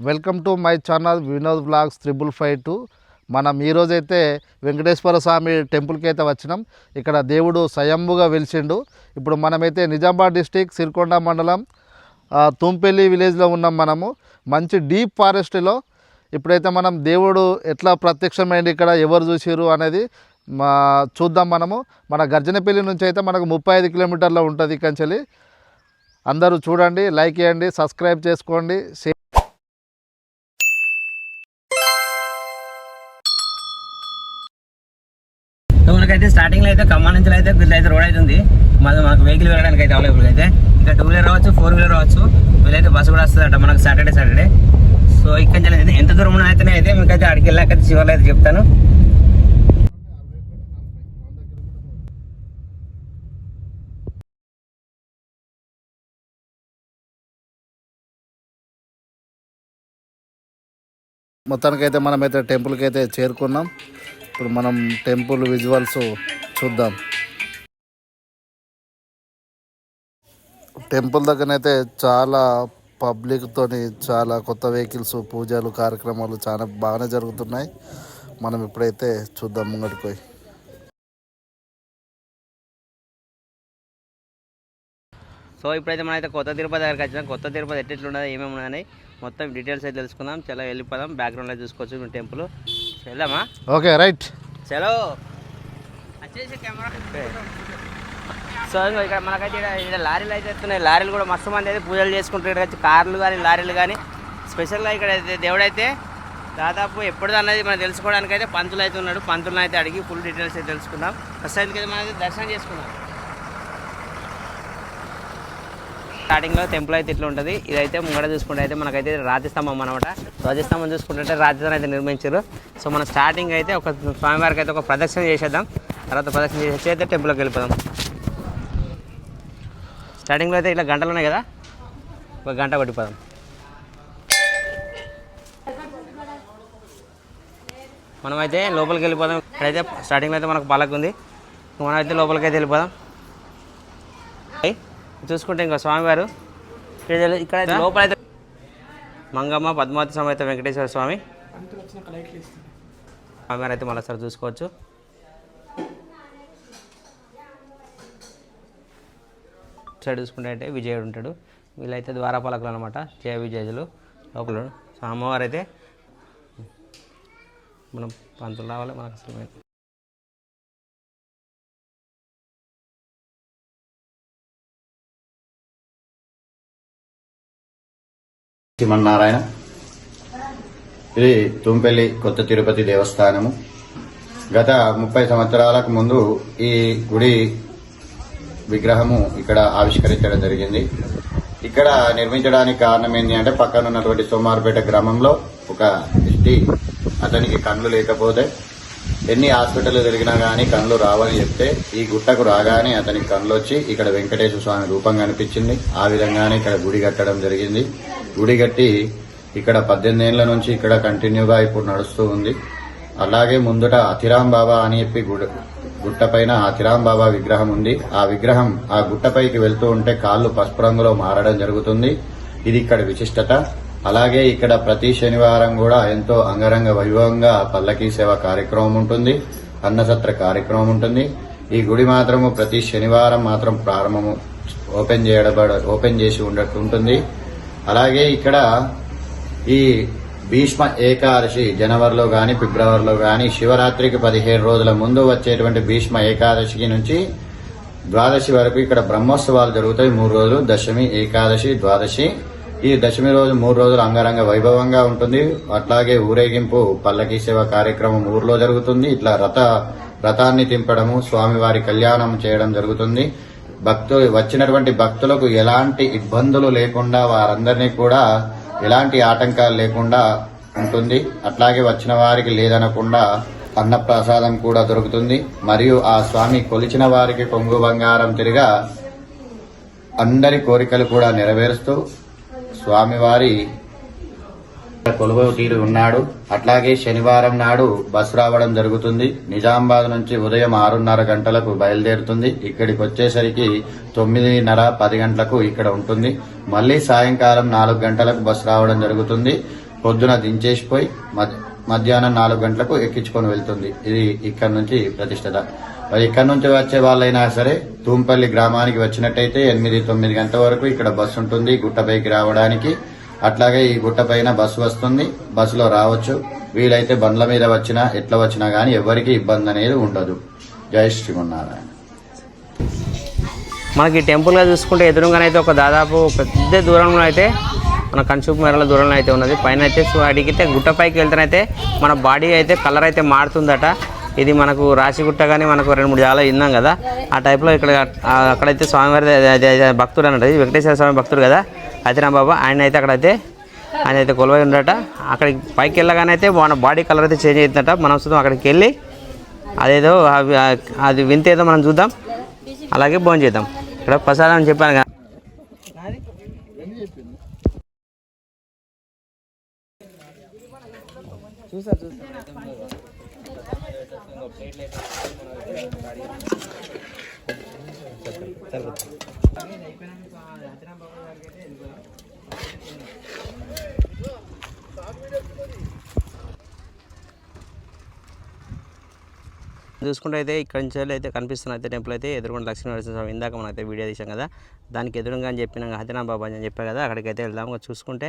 Welcome to my channel Vinod vlogs triple five two. మనం ఈరోజైతే వెంకటేశ్వర స్వామి టెంపుల్కి అయితే వచ్చినాం. ఇక్కడ దేవుడు స్వయంభుగా వెలిసిండు. ఇప్పుడు మనమైతే నిజామాబాద్ డిస్టిక్ సిరికొండ మండలం తుంపెల్లి విలేజ్లో ఉన్నాం మనము. మంచి డీప్ ఫారెస్ట్లో ఇప్పుడైతే మనం దేవుడు ఎట్లా ప్రత్యక్షమైంది ఇక్కడ ఎవరు చూసిరు అనేది మా చూద్దాం మనము. మన గర్జనపల్లి నుంచి అయితే మనకు ముప్పై ఐదు కిలోమీటర్లో ఉంటుంది ఇక్కడి అందరూ చూడండి లైక్ చేయండి సబ్స్క్రైబ్ చేసుకోండి షేర్ అయితే స్టార్టింగ్లో స్టార్టింగ్ అయితే ఖమ్మం నుంచి అయితే వీళ్ళైతే అయితే రోడ్ అయితే ఉంది. మన మనకు వెహికల్ వెళ్ళడానికి అయితే అవైలబుల్ అయితే. ఇంకా టూ వీలర్ రావచ్చు ఫోర్ వీలర్ రావచ్చు. వీళ్ళైతే బస్సు కూడా వస్తుందట మనకు సాటర్డే సాటర్డే సో ఇక్కడ నుంచి ఎంత దూరం అయితేనే అయితే మీకైతే అడిగి వెళ్ళాకైతే చివరిలో అయితే చెప్తాను. మొత్తానికైతే మనమైతే టెంపుల్కి అయితే చేరుకున్నాం. ఇప్పుడు మనం టెంపుల్ విజువల్స్ చూద్దాం. టెంపుల్ దగ్గరనైతే చాలా పబ్లిక్తోని చాలా కొత్త వెహికల్స్ పూజలు కార్యక్రమాలు చాలా బాగానే జరుగుతున్నాయి. మనం ఇప్పుడైతే చూద్దాం ముంగటికి పోయి. సో ఇప్పుడైతే మనం అయితే కొత్త తిరుపతి దగ్గరికి వచ్చినాం. కొత్త తిరుపతి ఎట్లెట్లున్నది ఏమేమి ఉన్నాయి మొత్తం డీటెయిల్స్ అయితే తెలుసుకుందాం. చాలా వెళ్ళిపోదాం. బ్యాక్గ్రౌండ్లో చూసుకోవచ్చు టెంపుల్. వెళ్దామా? Okay right. చలో. వచ్చేసి కెమెరా సో ఇక్కడ మనకైతే ఇక్కడ లారీలు అయితే వస్తున్నాయి లారీలు కూడా మస్తు మంది అయితే పూజలు చేసుకుంటారు ఇక్కడ కార్లు కానీ లారీలు కానీ. స్పెషల్గా ఇక్కడ అయితే దేవుడైతే దాదాపు ఎప్పుడు అన్నది మనం తెలుసుకోవడానికి అయితే పంతులు అయితే ఉన్నాడు. పంతులను అయితే అడిగి ఫుల్ డీటెయిల్స్ అయితే తెలుసుకుందాం. ప్రస్తుతానికి అయితే మనం దర్శనం చేసుకుందాం. స్టార్టింగ్లో టెంపుల్ అయితే ఇట్లా ఉంటుంది. ఇదైతే ముంగడ చూసుకుంటే అయితే మనకైతే రాజస్తంభం అనమాట రాజస్తంభం చూసుకుంటే రాజధాని అయితే నిర్మించారు. సో మనం స్టార్టింగ్ అయితే ఒక స్వామివారికి అయితే ఒక ప్రదక్షిణ చేసేద్దాం. తర్వాత ప్రదక్షిణ చేసి అయితే టెంపుల్కి వెళ్ళిపోదాం. స్టార్టింగ్లో అయితే ఇట్లా గంటలు ఉన్నాయి కదా? ఒక గంట కొట్టిపోదాం. మనమైతే లోపలికి వెళ్ళిపోదాం. ఇక్కడైతే స్టార్టింగ్లో అయితే మనకు పలక ఉంది మనమైతే లోపలికి అయితే వెళ్ళిపోదాం. చూసుకుంటే ఇంకా స్వామివారు. ఇక్కడ అయితే లోపల అయితే మంగమ్మ పద్మావతి సమేత వెంకటేశ్వర స్వామి. స్వామివారు అయితే మళ్ళీ సార్ చూసుకోవచ్చు. సైడ్ చూసుకుంటే అయితే విజయుడు ఉంటాడు. వీళ్ళైతే ద్వారపాలకులు అనమాట జయ విజయులు లోపల సో అమ్మవారు అయితే మనం పంతులు రావాలి మనకు అసలు శ్రీమన్నారాయణ. ఇది తుంపెల్లి కొత్త తిరుపతి దేవస్థానము. గత ముప్పై సంవత్సరాలకు ముందు ఈ గుడి విగ్రహము ఇక్కడ ఆవిష్కరించడం జరిగింది. ఇక్కడ నిర్మించడానికి కారణం ఏంటి అంటే పక్కన ఉన్నటువంటి సోమారుపేట గ్రామంలో ఒక వ్యక్తి అతనికి కళ్ళు లేకపోతే ఎన్ని హాస్పిటల్ తిరిగినా గానీ కళ్ళు రావని చెప్తే ఈ గుట్టకు రాగానే అతనికి కళ్ళు వచ్చి ఇక్కడ వెంకటేశ్వర స్వామి రూపం కనిపించింది. ఆ విధంగానే ఇక్కడ గుడి కట్టడం జరిగింది. గుడి ఇక్కడ పద్దెనిమిది ఏళ్ళ నుంచి ఇక్కడ కంటిన్యూగా ఇప్పుడు నడుస్తూ ఉంది. అలాగే ముందుట అతిరాం బాబా అని చెప్పి గుట్ట పైన అతిరాం బాబా విగ్రహం ఉంది. ఆ విగ్రహం ఆ గుట్టపైకి వెళ్తూ ఉంటే కాళ్ళు పసుపు రంగులో మారడం జరుగుతుంది. ఇది ఇక్కడ విశిష్టత. అలాగే ఇక్కడ ప్రతి శనివారం కూడా ఎంతో అంగరంగ వైభవంగా పల్లకీ సేవ కార్యక్రమం ఉంటుంది. అన్నసత్ర కార్యక్రమం ఉంటుంది. ఈ గుడి మాత్రము ప్రతి శనివారం మాత్రం ప్రారంభము ఓపెన్ చేయబడ ఓపెన్ చేసి ఉండట్టు ఉంటుంది. అలాగే ఇక్కడ ఈ భీష్మ ఏకాదశి జనవరిలో గాని ఫిబ్రవరిలో గాని శివరాత్రికి పదిహేడు రోజుల ముందు వచ్చేటువంటి భీష్మ ఏకాదశికి నుంచి ద్వాదశి వరకు ఇక్కడ బ్రహ్మోత్సవాలు జరుగుతాయి. మూడు రోజులు దశమి ఏకాదశి ద్వాదశి. ఈ దశమి రోజు మూడు రోజులు అంగరంగ వైభవంగా ఉంటుంది. అట్లాగే ఊరేగింపు పల్లకీ సేవ కార్యక్రమం ఊర్లో జరుగుతుంది. ఇట్లా రథ రథాన్ని తింపడము స్వామివారి కళ్యాణం చేయడం జరుగుతుంది. భక్తులు వచ్చినటువంటి భక్తులకు ఎలాంటి ఇబ్బందులు లేకుండా వారందరినీ కూడా ఎలాంటి ఆటంకాలు లేకుండా ఉంటుంది. అట్లాగే వచ్చిన వారికి లేదనకుండా అన్నప్రసాదం కూడా దొరుకుతుంది. మరియు ఆ స్వామి కొలిచిన వారికి కొంగు బంగారం తిరిగా అందరి కోరికలు కూడా నెరవేరుస్తూ స్వామివారి కొలువు తీరు ఉన్నాడు. అట్లాగే శనివారం నాడు బస్సు రావడం జరుగుతుంది. నిజామాబాద్ నుంచి ఉదయం ఆరున్నర గంటలకు బయలుదేరుతుంది. ఇక్కడికి వచ్చేసరికి తొమ్మిదిన్నర పది గంటలకు ఇక్కడ ఉంటుంది. మళ్ళీ సాయంకాలం నాలుగు గంటలకు బస్సు రావడం జరుగుతుంది. పొద్దున దించేసిపోయి మధ్యాహ్నం నాలుగు గంటలకు ఎక్కించుకొని వెళ్తుంది. ఇది ఇక్కడ నుంచి ప్రతిష్టత మరి ఇక్కడ నుంచి వచ్చే వాళ్ళైనా సరే తూంపల్లి గ్రామానికి వచ్చినట్టయితే ఎనిమిది తొమ్మిది గంటల వరకు ఇక్కడ బస్సు ఉంటుంది గుట్టపైకి రావడానికి. అట్లాగే ఈ గుట్ట పైన బస్సు వస్తుంది. బస్సులో రావచ్చు. వీలైతే బండ్ల మీద వచ్చినా ఎట్లా వచ్చినా గానీ ఎవరికి ఇబ్బంది అనేది ఉండదు. జై శ్రీమన్నారాయణ. మనకి టెంపుల్గా చూసుకుంటే ఎదురుగానైతే ఒక దాదాపు పెద్ద దూరంలో అయితే మన కంచుపు మేరల దూరంలో అయితే ఉన్నది. పైన అయితే సో అడిగితే గుట్టపైకి వెళ్తేనైతే మన బాడీ అయితే కలర్ అయితే మారుతుందట. ఇది మనకు రాశిగుట్ట కానీ మనకు రెండు మూడు చాలా విన్నాం కదా. ఆ టైప్లో ఇక్కడ అక్కడైతే స్వామివారి భక్తుడు అన్నట్టు వెంకటేశ్వర స్వామి భక్తుడు కదా. అతిరామ్ బాబా ఆయన అయితే అక్కడైతే ఆయన అయితే కొలువై ఉండట అక్కడికి పైకి వెళ్ళగానే అయితే మన బాడీ కలర్ అయితే చేంజ్ అవుతుందట మనం చూద్దాం అక్కడికి వెళ్ళి అదేదో అవి- అది వింత ఏదో మనం చూద్దాం. అలాగే భోజనం చేద్దాం ఇక్కడ ప్రసాదం అని చెప్పాను కదా. చూసుకుంటే అయితే ఇక్కడ నుంచి అయితే కనిపిస్తున్న అయితే టెంపుల్ అయితే ఎదురుకుండా లక్ష్మీ నరసింహ ఇందాక మనం అయితే వీడియో తీసాం కదా. దానికి ఎదురుగా అని చెప్పిన హతినా బాబా అని చెప్పా కదా అక్కడికి అయితే వెళ్దాం చూసుకుంటే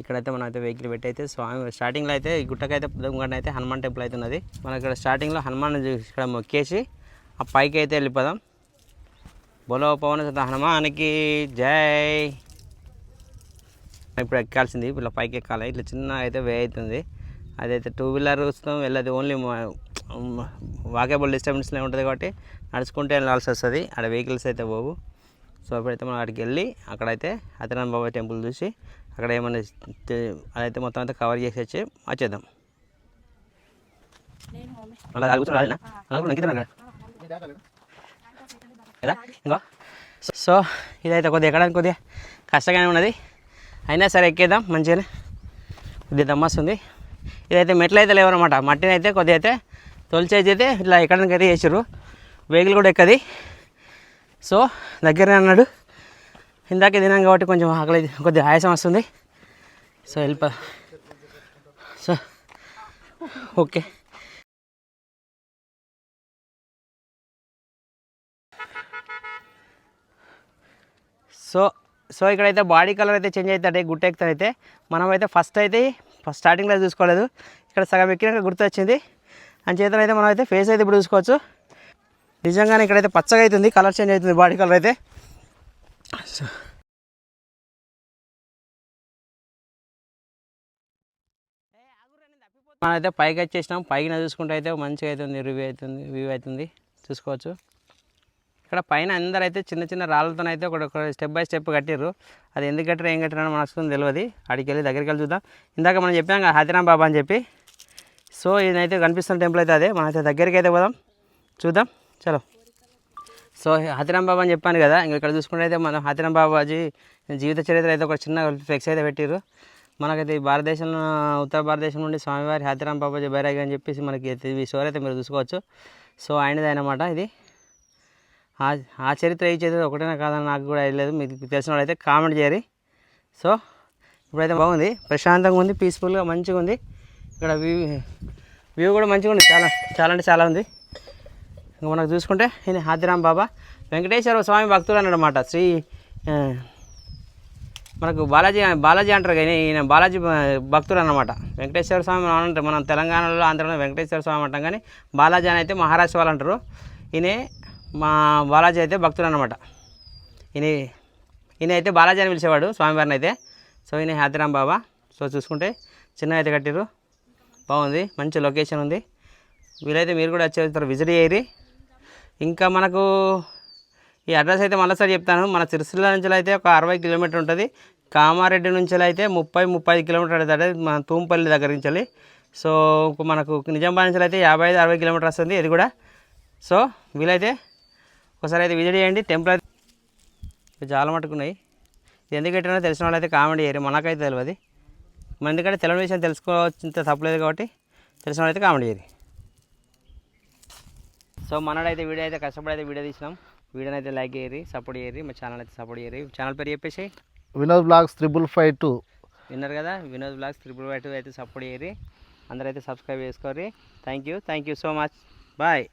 ఇక్కడైతే మనం అయితే వెహికల్ పెట్టి అయితే స్వామి స్టార్టింగ్లో అయితే ఈ గుట్టకైతే పుదగండ అయితే హనుమాన్ టెంపుల్ అయితే ఉన్నది. మనం ఇక్కడ స్టార్టింగ్లో హనుమాన్ ఇక్కడ మొక్కేసి ఆ పైకి అయితే వెళ్ళిపోదాం. బోలో పవన్ హనుమానికి జై. ఇప్పుడు ఎక్కాల్సింది ఇలా పైకి ఎక్కాలి. ఇట్లా చిన్న అయితే వే అవుతుంది. అదైతే టూ వీలర్ వస్తాం వెళ్ళదు. ఓన్లీ వాకేబుల్ డిస్టర్బెన్స్లో ఉంటుంది కాబట్టి నడుచుకుంటే వెళ్ళాల్సి వస్తుంది. అక్కడ వెహికల్స్ అయితే పోవు. సో అప్పుడైతే మనం అక్కడికి వెళ్ళి అక్కడైతే అతనాన్ బాబా టెంపుల్ చూసి అక్కడ ఏమైనా అదైతే మొత్తం అంతా కవర్ చేసి వచ్చి వచ్చేద్దాం. అలా అలా కూడా కదా ఇంకో? సో ఇదైతే కొద్దిగా ఎక్కడానికి కొద్దిగా కష్టంగానే ఉన్నది. అయినా సరే ఎక్కేద్దాం మంచిగానే. కొద్దిగా దమ్మస్తుంది ఇదైతే మెట్లు అయితే లేవనమాట మట్టిని అయితే కొద్దిగా అయితే తొలిచేసి అయితే ఇట్లా ఎక్కడానికి అయితే చేసారు వెహికల్ కూడా ఎక్కది. సో దగ్గరనే అన్నాడు. ఇందాకే తినాం కాబట్టి కొంచెం ఆకలి కొద్దిగా ఆయాసం వస్తుంది. సో వెళ్ళిపో సో ఓకే. సో సో ఇక్కడైతే బాడీ కలర్ అయితే చేంజ్ అవుతాడు గుట్ట ఎక్కుతాడైతే మనం అయితే ఫస్ట్ అయితే ఫస్ట్ స్టార్టింగ్లో చూసుకోలేదు. ఇక్కడ సగం ఎక్కినాక గుర్తొచ్చింది. అని చేతనైతే అయితే మనం అయితే ఫేస్ అయితే ఇప్పుడు చూసుకోవచ్చు. నిజంగానే ఇక్కడైతే పచ్చగా అవుతుంది కలర్ చేంజ్ అవుతుంది బాడీ కలర్ అయితే. సో మనైతే పైకి వచ్చేసినాం. పైన చూసుకుంటే అయితే మంచిగా అవుతుంది రివ్యూ అవుతుంది వ్యూ అవుతుంది చూసుకోవచ్చు. ఇక్కడ పైన అందరూ అయితే చిన్న చిన్న రాళ్ళతో అయితే ఒక స్టెప్ బై స్టెప్ కట్టారు అది ఎందుకు కట్టారు ఏం కట్టారని మనకు వస్తుంది తెలియదు. అడికి వెళ్ళి దగ్గరికి వెళ్ళి చూద్దాం. ఇందాక మనం చెప్పాం కదా హతిరామ్ బాబా అని చెప్పి. సో ఇదైతే కనిపిస్తున్న టెంపుల్ అయితే అదే. మనం అయితే దగ్గరికి అయితే పోదాం. చూద్దాం. చలో. సో హతిరామ్ బాబా అని చెప్పాను కదా ఇంకా ఇక్కడ చూసుకుంటే అయితే మనం హతిరామ్ బాబాజీ జీవిత చరిత్ర అయితే ఒక చిన్న ఫ్లెక్స్ అయితే పెట్టారు మనకైతే ఈ భారతదేశంలో ఉత్తర భారతదేశం నుండి స్వామివారి హతిరామ్ బాబాజీ బైరాగి అని చెప్పేసి మనకి ఈ స్టోరీ అయితే మీరు చూసుకోవచ్చు. సో ఆయనది అనమాట ఇది. ఆ చరిత్ర ఈ చరిత్ర ఒకటేనా కాదని నాకు కూడా లేదు మీకు తెలిసిన వాళ్ళైతే కామెంట్ చేయరు సో ఇప్పుడైతే బాగుంది. ప్రశాంతంగా ఉంది పీస్ఫుల్గా మంచిగా ఉంది. ఇక్కడ వ్యూ వ్యూ కూడా మంచిగా ఉంది. చాలా చాలా అంటే చాలా ఉంది. ఇంకా మనకు చూసుకుంటే ఈయన హాతిరామ్ బాబా వెంకటేశ్వర స్వామి భక్తులు అన్నమాట. శ్రీ మనకు బాలాజీ బాలాజీ అంటారు కానీ ఈయన బాలాజీ భక్తుడు అనమాట వెంకటేశ్వర స్వామి అంటారు మనం తెలంగాణలో ఆంధ్రలో వెంకటేశ్వర స్వామి అంటాం కానీ బాలాజీ అని అయితే మహారాష్ట్ర వాళ్ళు అంటారు. ఈయన మా బాలాజీ అయితే భక్తుడు అనమాట ఈయన ఈయన అయితే బాలాజీ అని పిలిచేవాడు స్వామివారిని అయితే. సో ఈయన హాతిరామ్ బాబా. సో చూసుకుంటే చిన్న అయితే కట్టిరు బాగుంది మంచి లొకేషన్ ఉంది. వీలైతే మీరు కూడా వచ్చేస్తారు విజిట్ చేయరి ఇంకా మనకు ఈ అడ్రస్ అయితే మళ్ళీసారి చెప్తాను. మన సిరిసిల్ల నుంచి అయితే ఒక అరవై కిలోమీటర్ ఉంటుంది. కామారెడ్డి నుంచి అయితే ముప్పై ముప్పై ఐదు కిలోమీటర్ అవుతుంది మన తూంపల్లి దగ్గర నుంచి వెళ్ళి. సో మనకు నిజామాబాద్ నుంచి అయితే యాభై ఐదు అరవై కిలోమీటర్ వస్తుంది ఇది కూడా. సో వీలైతే ఒకసారి అయితే విజిట్ చేయండి. టెంపుల్ అయితే చాలా మట్టుకున్నాయి ఇది ఎందుకు పెట్టినా తెలిసిన వాళ్ళు అయితే కామెంట్ చేయరు. మనకైతే తెలియదు మన ఎందుకంటే తెలియని విషయం తెలుసుకోవచ్చు తప్పలేదు కాబట్టి తెలిసిన వాళ్ళు అయితే కామెంట్ చేయరు. సో మనడైతే వీడియో అయితే కష్టపడి అయితే వీడియో తీసినాం. వీడియోని అయితే లైక్ చేయరి సపోర్ట్ చేయరి మా ఛానల్ అయితే సపోర్ట్ చేయరి ఛానల్ పేరు చెప్పేసి? Vinod vlogs triple five two. విన్నారు కదా? Vinod vlogs triple five two అయితే సపోర్ట్ చేయరి అందరైతే subscribe చేసుకోరి thank you thank you so much. Bye.